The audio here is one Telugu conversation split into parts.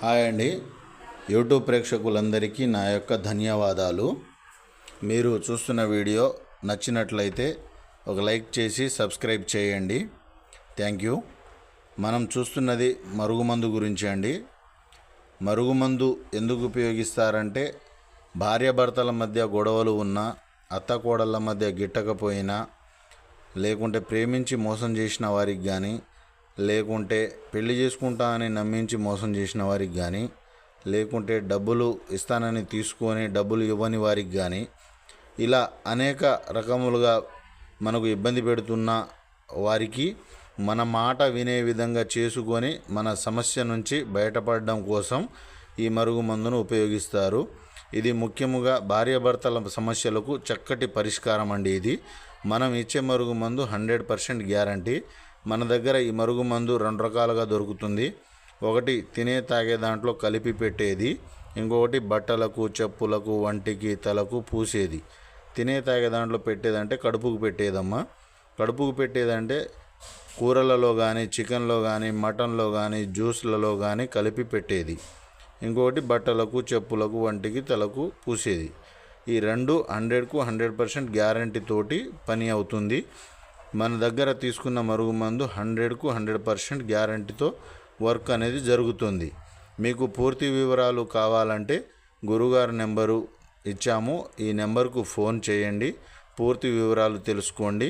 హాయ్ అండి. యూట్యూబ్ ప్రేక్షకులందరికీ నా యొక్క ధన్యవాదాలు. మీరు చూస్తున్న వీడియో నచ్చినట్లయితే ఒక లైక్ చేసి సబ్స్క్రైబ్ చేయండి. Thank you. మనం చూస్తున్నది మరుగుమందు గురించి అండి. మరుగుమందు ఎందుకు ఉపయోగిస్తారంటే భార్యాభర్తల మధ్య గొడవలు ఉన్నా అత్తకోడళ్ళ మధ్య గిట్టకపోయినా లేకుంటే ప్రేమించి మోసం చేసిన వారికి కానీ లేకుంటే పెళ్ళి చేసుకుంటా అని నమ్మించి మోసం చేసిన వారికి కానీ లేకుంటే డబ్బులు ఇస్తానని తీసుకొని డబ్బులు ఇవ్వని వారికి కానీ ఇలా అనేక రకములుగా మనకు ఇబ్బంది పెడుతున్న వారికి మన మాట వినే విధంగా చేసుకొని మన సమస్య నుంచి బయటపడడం కోసం ఈ మరుగు మందును ఉపయోగిస్తారు. ఇది ముఖ్యముగా భార్యాభర్తల సమస్యలకు చక్కటి పరిష్కారం అండి ఇది. మనం ఇచ్చే మరుగు మందు హండ్రెడ్ పర్సెంట్ గ్యారంటీ. మన దగ్గర ఈ మరుగు మందు రెండు రకాలుగా దొరుకుతుంది. ఒకటి తినే తాగే దాంట్లో కలిపి పెట్టేది. ఇంకొకటి బట్టలకు చెప్పులకు వంటికి తలకు పూసేది. తినే తాగే దాంట్లో పెట్టేదంటే కడుపుకు పెట్టేదమ్మా. కడుపుకు పెట్టేదంటే కూరలలో కానీ చికెన్లో కానీ మటన్లో కానీ జ్యూస్లలో కానీ కలిపి పెట్టేది. ఇంకొకటి బట్టలకు చెప్పులకు వంటికి తలకు పూసేది. ఈ రెండు హండ్రెడ్కు హండ్రెడ్ పర్సెంట్ గ్యారంటీ తోటి పని అవుతుంది. మన దగ్గర తీసుకున్న మరుగు మందు హండ్రెడ్కు హండ్రెడ్ పర్సెంట్ గ్యారంటీతో వర్క్ అనేది జరుగుతుంది. మీకు పూర్తి వివరాలు కావాలంటే గురుగారి నెంబరు ఇచ్చాము. ఈ నెంబర్కు ఫోన్ చేయండి. పూర్తి వివరాలు తెలుసుకోండి.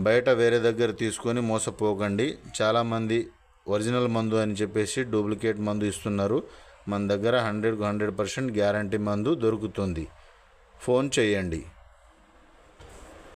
బయట వేరే దగ్గర తీసుకొని మోసపోకండి. చాలామంది ఒరిజినల్ మందు అని చెప్పేసి డూప్లికేట్ మందు ఇస్తున్నారు. మన దగ్గర హండ్రెడ్కు హండ్రెడ్ పర్సెంట్ గ్యారంటీ మందు దొరుకుతుంది. ఫోన్ చేయండి.